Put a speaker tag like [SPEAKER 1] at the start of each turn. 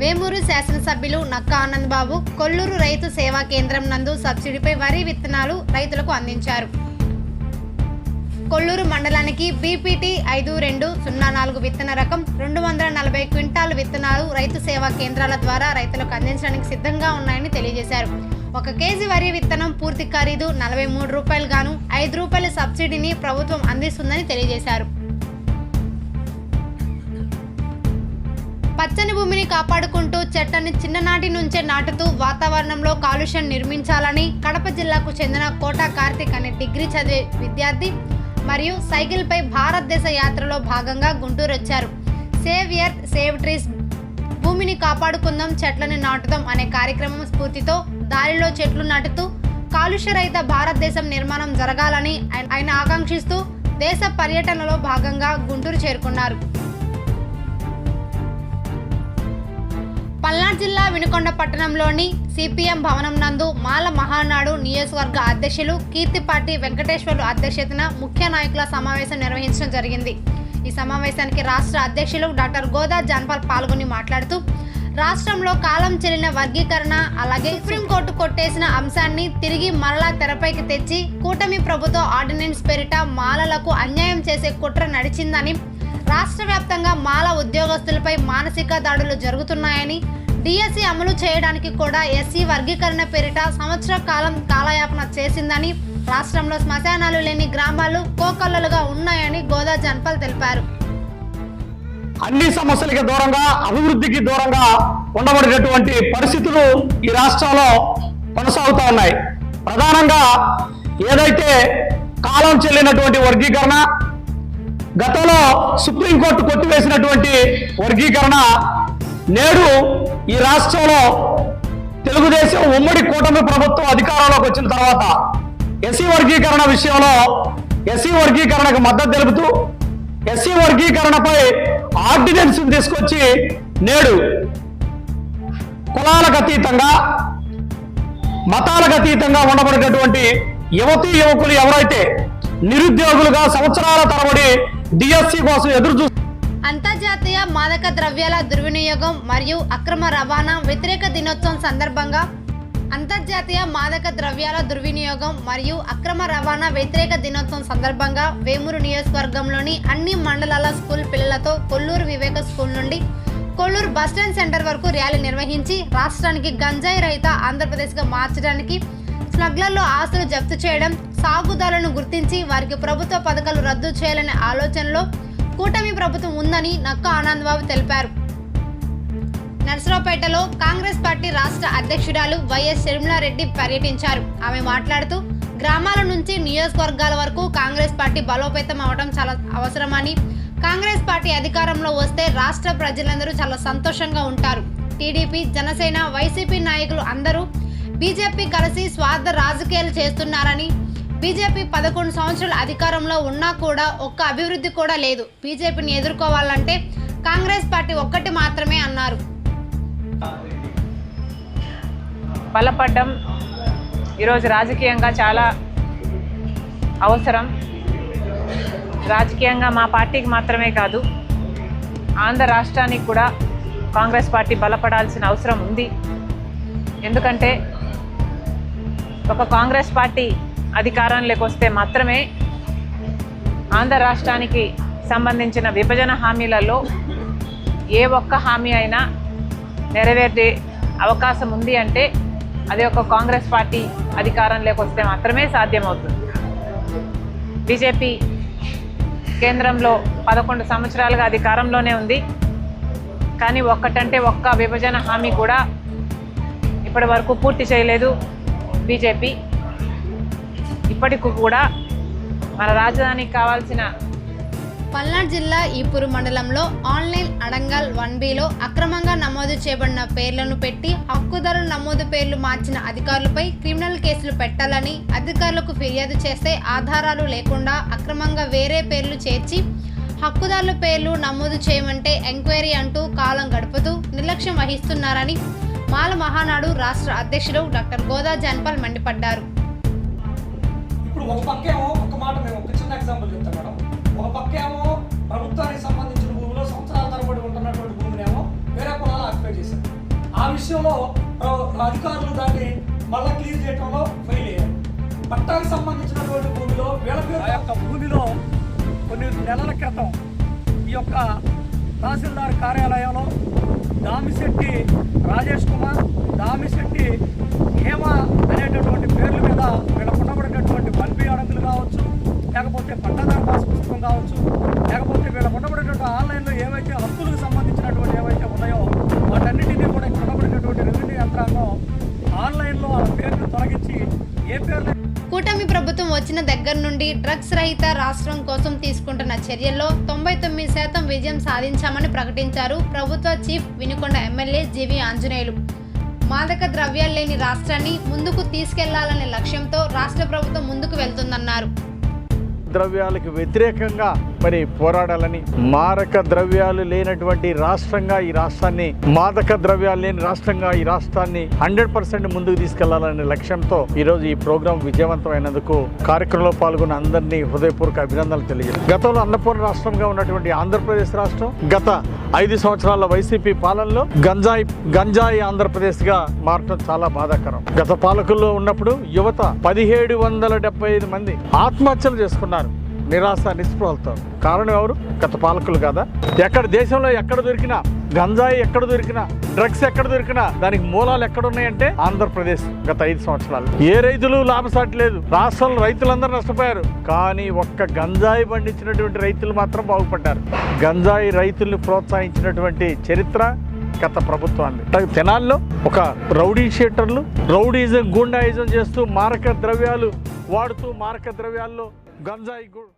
[SPEAKER 1] వేమూరు శాసనసభ్యులు నక్క ఆనంద్ బాబు కొల్లూరు రైతు సేవా కేంద్రం నందు సబ్సిడీపై వరి విత్తనాలు రైతులకు అందించారు. కొల్లూరు మండలానికి బీపీటీ ఐదు రెండు సున్నా నాలుగు విత్తన రకం రెండు వందల నలభై క్వింటాల్ విత్తనాలు రైతు సేవా కేంద్రాల ద్వారా రైతులకు అందించడానికి సిద్ధంగా ఉన్నాయని తెలియజేశారు. ఒక కేజీ వరి విత్తనం పూర్తి ఖరీదు నలభై మూడు రూపాయలు గాను ఐదు రూపాయల సబ్సిడీని ప్రభుత్వం అందిస్తుందని తెలియజేశారు. పచ్చని భూమిని కాపాడుకుంటూ చెట్లని చిన్ననాటి నుంచే నాటుతూ వాతావరణంలో కాలుష్యం నిర్మించాలని కడప జిల్లాకు చెందిన కోట కార్తిక్ అనే డిగ్రీ చదివే విద్యార్థి మరియు సైకిల్పై భారతదేశ యాత్రలో భాగంగా గుంటూరు వచ్చారు సేవ్ ఎర్త్ సేవ్ ట్రీస్ భూమిని కాపాడుకుందాం చెట్లను నాటుదాం అనే కార్యక్రమం స్ఫూర్తితో దారిలో చెట్లు నాటుతూ కాలుష్యరహిత భారతదేశం నిర్మాణం జరగాలని ఆయన ఆకాంక్షిస్తూ దేశ పర్యటనలో భాగంగా గుంటూరు చేరుకున్నారు. పల్నాడు జిల్లా వినుకొండ పట్టణంలోని సిపిఎం భవనం నందు మాల మహానాడు నియోజకవర్గ అధ్యక్షులు కీర్తిపాటి వెంకటేశ్వర్లు అధ్యక్షతన ముఖ్య నాయకుల సమావేశం నిర్వహించడం జరిగింది. ఈ సమావేశానికి రాష్ట్ర అధ్యక్షులు డాక్టర్ గోదా జాన్పాల్ పాల్గొని మాట్లాడుతూ రాష్ట్రంలో కాలం చెల్లిన వర్గీకరణ అలాగే సుప్రీంకోర్టు కొట్టేసిన అంశాన్ని తిరిగి మరలా తెరపైకి తెచ్చి కూటమి ప్రభుత్వ ఆర్డినెన్స్ పేరిట మాలలకు అన్యాయం చేసే కుట్ర నడిచిందని రాష్ట్ర వ్యాప్తంగా మాల ఉద్యోగస్తులపై మానసిక దాడులు జరుగుతున్నాయని డిఎస్సి అమలు చేయడానికి కూడా ఎస్సీ వర్గీకరణ పేరిట సంవత్సర కాలం కాలయాపన చేసిందని రాష్ట్రంలో శ్మశానాలు లేని గ్రామాలు కోకొల్లలుగా ఉన్నాయని గోదా జన్పల్ తెలిపారు.
[SPEAKER 2] అన్ని సమస్యలకి దూరంగా అభివృద్ధికి దూరంగా ఉండబడినటువంటి పరిస్థితులు ఈ రాష్ట్రంలో కొనసాగుతూ ఉన్నాయి. ప్రధానంగా ఏదైతే కాలం చెల్లినటువంటి వర్గీకరణ గతంలో సుప్రీంకోర్టు కొట్టివేసినటువంటి వర్గీకరణ నేడు ఈ రాష్ట్రంలో తెలుగుదేశం ఉమ్మడి కూటమి ప్రభుత్వం అధికారంలోకి వచ్చిన తర్వాత ఎస్సీ వర్గీకరణ విషయంలో ఎస్సీ వర్గీకరణకు మద్దతు తెలుపుతూ ఎస్సీ వర్గీకరణపై ఆర్డినెన్స్ తీసుకొచ్చి నేడు కులాలకు అతీతంగా మతాలకు అతీతంగా ఉండబడినటువంటి యువతీ యువకులు ఎవరైతే నిరుద్యోగులుగా సంవత్సరాల తరబడి డిఎస్సి కోసం ఎదురు చూ
[SPEAKER 1] అంతర్జాతీయ మాదక ద్రవ్యాల దుర్వినియోగం మరియు అక్రమ రవాణా వ్యతిరేక దినోత్సవం సందర్భంగా అంతర్జాతీయ మాదక ద్రవ్యాల దుర్వినియోగం మరియు అక్రమ రవాణా వ్యతిరేక దినోత్సవం సందర్భంగా వేమూరు నియోజకవర్గంలోని అన్ని మండలాల స్కూల్ పిల్లలతో కొల్లూరు వివేక స్కూల్ నుండి కొల్లూరు బస్టాండ్ సెంటర్ వరకు ర్యాలీ నిర్వహించి రాష్ట్రానికి గంజాయి రహిత ఆంధ్రప్రదేశ్గా మార్చడానికి స్మగ్లర్లో ఆస్తులు జప్తు చేయడం సాగుదారులను గుర్తించి వారికి ప్రభుత్వ పథకాలు రద్దు చేయాలనే ఆలోచనలో కూటమి ప్రభుత్వం ఉందని నక్క ఆనందబాబు తెలిపారు. నర్సరావుపేటలో కాంగ్రెస్ పార్టీ రాష్ట్ర అధ్యక్షురాలు వైఎస్ షర్మిలారెడ్డి పర్యటించారు. ఆమె మాట్లాడుతూ గ్రామాల నుంచి నియోజకవర్గాల వరకు కాంగ్రెస్ పార్టీ బలోపేతం అవడం చాలా అవసరమని కాంగ్రెస్ పార్టీ అధికారంలో వస్తే రాష్ట్ర ప్రజలందరూ చాలా సంతోషంగా ఉంటారు. టీడీపీ జనసేన వైసీపీ నాయకులు అందరూ బీజేపీ కలిసి స్వార్థ రాజకీయాలు చేస్తున్నారని బీజేపీ పదకొండు సంవత్సరాలు అధికారంలో ఉన్నా కూడా ఒక్క అభివృద్ధి కూడా లేదు. బీజేపీని ఎదుర్కోవాలంటే కాంగ్రెస్ పార్టీ ఒక్కటి మాత్రమే అన్నారు.
[SPEAKER 3] బలపడ్డం ఈరోజు రాజకీయంగా చాలా అవసరం. రాజకీయంగా మా పార్టీకి మాత్రమే కాదు ఆంధ్ర రాష్ట్రానికి కూడా కాంగ్రెస్ పార్టీ బలపడాల్సిన అవసరం ఉంది. ఎందుకంటే ఒక కాంగ్రెస్ పార్టీ అధికారంలోకి వస్తే మాత్రమే ఆంధ్ర రాష్ట్రానికి సంబంధించిన విభజన హామీలలో ఏ ఒక్క హామీ అయినా నెరవేర్చే అవకాశం ఉంది అంటే అది ఒక కాంగ్రెస్ పార్టీ అధికారంలోకి వస్తే మాత్రమే సాధ్యమవుతుంది. బీజేపీ కేంద్రంలో పదకొండు సంవత్సరాలుగా అధికారంలోనే ఉంది. కానీ ఒక్కటంటే ఒక్క విభజన హామీ కూడా ఇప్పటి వరకు పూర్తి చేయలేదు. బీజేపీ ఇప్పటికి కూడా మన రాజధానికి కావాల్సిన
[SPEAKER 1] పల్నాడు జిల్లా ఈపూరు మండలంలో ఆన్లైన్ అడంగల్ వన్ బిలో అక్రమంగా నమోదు చేయబడిన పేర్లను పెట్టి హక్కుదారుల నమోదు పేర్లు మార్చిన అధికారులపై క్రిమినల్ కేసులు పెట్టాలని అధికారులకు ఫిర్యాదు చేస్తే ఆధారాలు లేకుండా అక్రమంగా వేరే పేర్లు చేర్చి హక్కుదారుల పేర్లు నమోదు చేయమంటే ఎంక్వైరీ అంటూ కాలం గడుపుతూ నిర్లక్ష్యం వహిస్తున్నారని మాల మహానాడు రాష్ట్ర అధ్యక్షుడు డాక్టర్ గోదా జాన్పాల్ మండిపడ్డారు.
[SPEAKER 4] ఇప్పుడు ఒక పక్క ఏమో ఒక మాట మేము ఒక చిన్న ఎగ్జాంపుల్ చెప్తాం మేడం. ఒక పక్క ఏమో ప్రభుత్వానికి సంబంధించిన భూమిలో సంవత్సరాల తరబడి ఉంటున్నటువంటి భూమిని ఏమో వేరే కులాలు ఆక్యుపై చేశారు. విషయంలో ఆ, అధికారులు దాన్ని మళ్ళా క్లియర్ చేయడంలో ఫెయిల్ అయ్యారు. పట్టాకి సంబంధించినటువంటి భూమిలో ఆ యొక్క భూమిలో కొన్ని నెలల క్రితం ఈ యొక్క తహసీల్దార్ కార్యాలయంలో దామిశెట్టి రాజేష్ కుమార్ దామిశెట్టి హేమ అనేటటువంటి పేర్ల మీద వీళ్ళకు ఉండబడేటటువంటి బల్బీ అడంగులు కావచ్చు లేకపోతే పట్టదారు పాస్ పుస్తకం కావచ్చు
[SPEAKER 1] వచ్చిన దగ్గర నుండి డ్రగ్స్ రహిత రాష్ట్రం కోసం తీసుకుంటున్న చర్యల్లో తొంభై తొమ్మిది శాతం విజయం సాధించామని ప్రకటించారు ప్రభుత్వ chief Vinukonda MLA GV Anjaneyulu. మాదక ద్రవ్యాలు లేని రాష్ట్రాన్ని ముందుకు తీసుకెళ్ళాలనే లక్ష్యంతో రాష్ట్ర ప్రభుత్వం ముందుకు వెళ్తుందన్నారు.
[SPEAKER 5] ద్రవ్యాలకు వ్యతిరేకంగా మరి పోరాడాలని. మారక ద్రవ్యాలు లేనటువంటి రాష్ట్రంగా ఈ రాష్ట్రాన్ని మాదక ద్రవ్యాలు లేని రాష్ట్రంగా ఈ రాష్ట్రాన్ని హండ్రెడ్ పర్సెంట్ ముందుకు తీసుకెళ్ళాలనే లక్ష్యంతో ఈరోజు ఈ ప్రోగ్రాం విజయవంతమైనందుకు కార్యక్రమంలో పాల్గొన్న అందరినీ హృదయపూర్వక అభినందనలు తెలియదు గతంలో అన్నపూర్ణ రాష్ట్రంగా ఉన్నటువంటి ఆంధ్రప్రదేశ్ రాష్ట్రం గత ఐదు సంవత్సరాల వైసీపీ పాలనలో గంజాయి గంజాయి ఆంధ్రప్రదేశ్గా మారటం చాలా బాధాకరం. గత పాలకుల్లో ఉన్నప్పుడు యువత పదిహేడు వందల డెబ్బై ఐదు మంది ఆత్మహత్యలు చేసుకున్నారు. నిరాశ నిస్పృహలతో. కారణం ఎవరు? గత పాలకులు కదా? ఎక్కడ దేశంలో ఎక్కడ దొరికినా గంజాయి ఎక్కడ దొరికినా డ్రగ్స్ ఎక్కడ దొరికినా దానికి మూలాలు ఎక్కడ ఉన్నాయంటే ఆంధ్రప్రదేశ్ గత ఐదు సంవత్సరాలు. ఏ రైతులు లాభసాటి లేదు. రాష్ట్రంలో రైతులందరూ నష్టపోయారు. కానీ ఒక్క గంజాయి పండించినటువంటి రైతులు మాత్రం బాగుపడ్డారు. గంజాయి రైతుల్ని ప్రోత్సహించినటువంటి చరిత్ర గత ప్రభుత్వాన్ని తెనాల్లో ఒక రౌడీ షీటర్లు రౌడీజం గుండాయిజం చేస్తూ మారక ద్రవ్యాలు వాడుతూ మారక ద్రవ్యాల్లో గంజాయి గు-